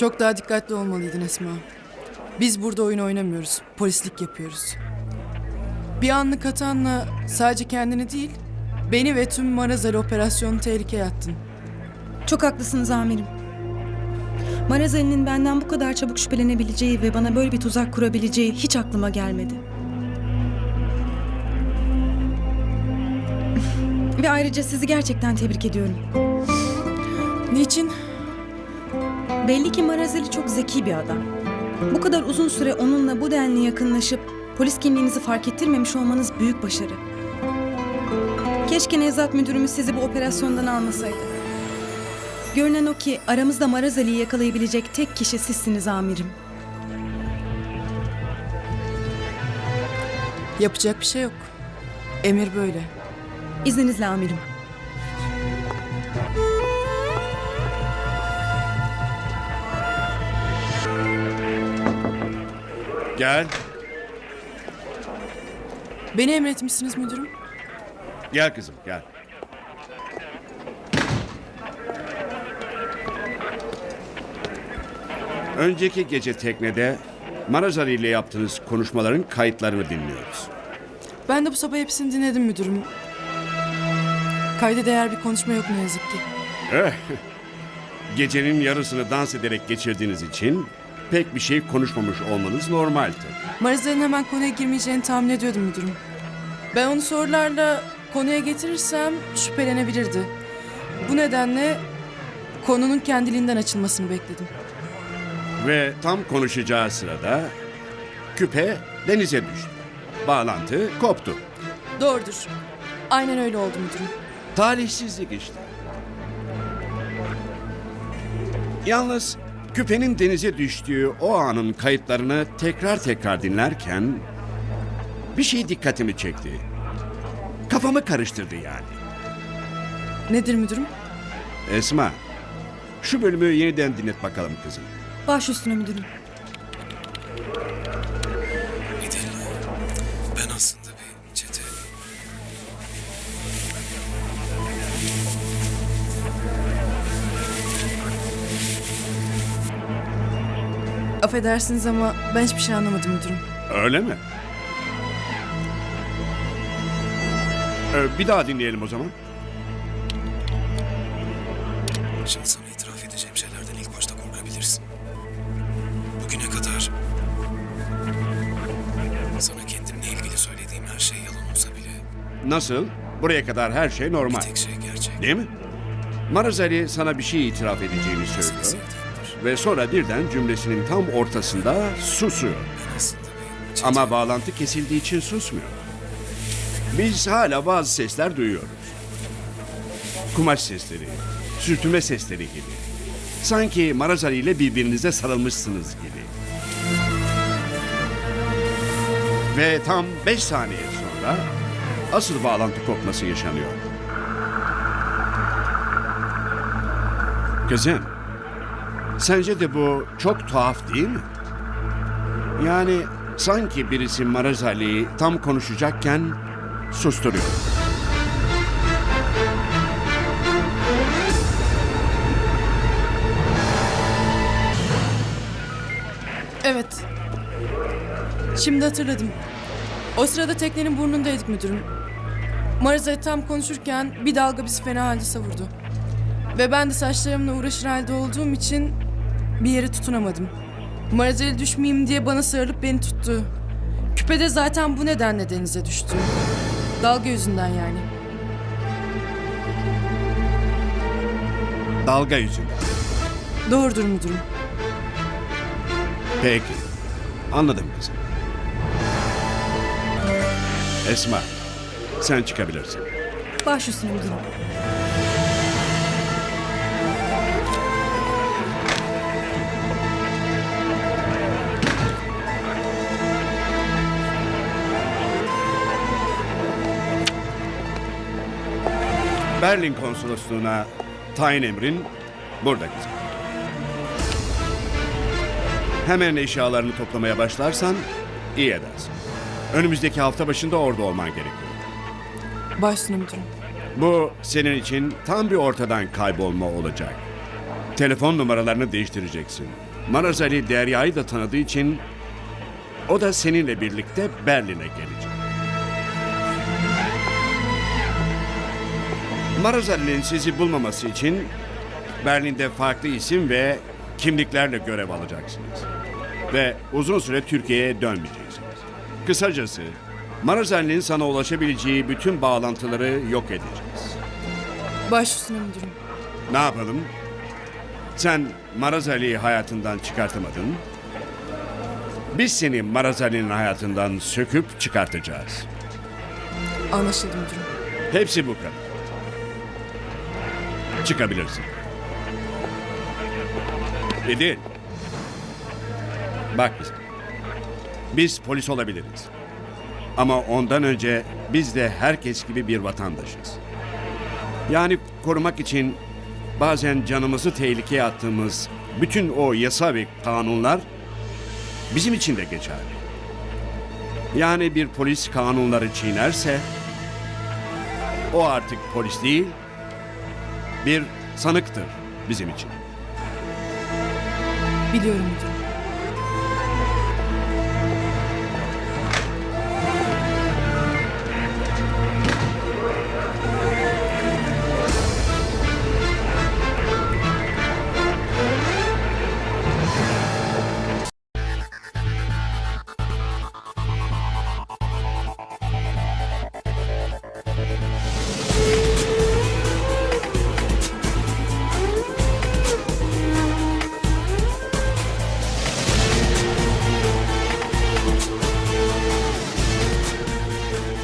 Çok daha dikkatli olmalıydın Esma. Biz burada oyun oynamıyoruz. Polislik yapıyoruz. Bir anlık hatanla sadece kendini değil, beni ve tüm Marazali operasyonu tehlikeye attın. Çok haklısınız amirim. Marazeli'nin benden bu kadar çabuk şüphelenebileceği ve bana böyle bir tuzak kurabileceği hiç aklıma gelmedi. Ve ayrıca sizi gerçekten tebrik ediyorum. Niçin? Belli ki Marazeli çok zeki bir adam. Bu kadar uzun süre onunla bu denli yakınlaşıp polis kimliğinizi fark ettirmemiş olmanız büyük başarı. Keşke Nevzat müdürümüz sizi bu operasyondan almasaydı. Görünen o ki aramızda Marazeli'yi yakalayabilecek tek kişi sizsiniz amirim. Yapacak bir şey yok. Emir böyle. İzninizle amirim. Gel. Beni emretmişsiniz müdürüm. Gel kızım gel. Önceki gece teknede Marazali ile yaptığınız konuşmaların kayıtlarını dinliyoruz. Ben de bu sabah hepsini dinledim müdürüm. Kayda değer bir konuşma yok ne yazık ki. Eh, Gecenin yarısını dans ederek geçirdiğiniz için pek bir şey konuşmamış olmanız normaldi. Mariza'nın hemen konuya girmeyeceğini tahmin ediyordum müdürüm. Ben onu sorularla konuya getirirsem şüphelenebilirdi. Bu nedenle konunun kendiliğinden açılmasını bekledim. Ve tam konuşacağı sırada küpe denize düştü. Bağlantı koptu. Doğrudur. Aynen öyle oldu müdürüm. Talihsizlik işte. Yalnız küpenin denize düştüğü o anın kayıtlarını tekrar tekrar dinlerken bir şey dikkatimi çekti. Kafamı karıştırdı yani. Nedir müdürüm? Esma, şu bölümü yeniden dinlet bakalım kızım. Baş üstüne müdürüm. Affedersiniz ama ben hiçbir şey anlamadım müdürüm. Öyle mi? Ee, bir daha dinleyelim o zaman. Şimdi sana itiraf edeceğim şeylerden ilk başta korkabilirsin. Bugüne kadar... Sana kendimle ilgili söylediğim her şey yalan olsa bile Nasıl? Buraya kadar her şey bir normal. tek şey gerçek. Değil mi? Marazali sana bir şey itiraf edeceğini Seni söylüyor. sevdiğimdir. Ve sonra birden cümlesinin tam ortasında susuyor. Ama bağlantı kesildiği için susmuyor. Biz hala bazı sesler duyuyoruz. Kumaş sesleri, sürtünme sesleri gibi. Sanki Marazali ile birbirinize sarılmışsınız gibi. Ve tam beş saniye sonra asıl bağlantı kopması yaşanıyor. Kızım, sence de bu çok tuhaf değil mi? Yani sanki birisi Marazali'yi tam konuşacakken susturuyor. Evet. Şimdi hatırladım. O sırada teknenin burnundaydık müdürüm. Mariza'yı tam konuşurken bir dalga bizi fena halde savurdu. Ve ben de saçlarımla uğraşır halde olduğum için bir yere tutunamadım. Mariza'ya düşmeyeyim diye bana sarılıp beni tuttu. Küpe de zaten bu nedenle denize düştü. Dalga yüzünden yani. Dalga yüzünden. Doğrudur müdürüm. Peki. Anladım kızım. Esma, sen çıkabilirsin. Baş üstüne müdürüm. Berlin konsolosluğuna tayin emrin burada kızım. Hemen eşyalarını toplamaya başlarsan iyi edersin. Önümüzdeki hafta başında orada olman gerekiyor. Başüstüne müdürüm. Bu senin için tam bir ortadan kaybolma olacak. Telefon numaralarını değiştireceksin. Marazali Derya'yı da tanıdığı için o da seninle birlikte Berlin'e gelecek. Marazali'nin sizi bulmaması için Berlin'de farklı isim ve kimliklerle görev alacaksınız. Ve uzun süre Türkiye'ye dönmeyeceksiniz. Kısacası Marazali'nin sana ulaşabileceği bütün bağlantıları yok edeceğiz. Baş üstüne müdürüm. Ne yapalım? Sen Marazali'yi hayatından çıkartamadın. Biz seni Marazali'nin hayatından söküp çıkartacağız. Anlaşıldı müdürüm. Hepsi bu kadar. Çıkabilirsin. Edil. Bak bize. Biz polis olabiliriz. Ama ondan önce biz de herkes gibi bir vatandaşız. Yani korumak için bazen canımızı tehlikeye attığımız bütün o yasa ve kanunlar bizim için de geçerli. Yani bir polis kanunları çiğnerse o artık polis değil, bir sanıktır bizim için. Biliyorum müdürüm.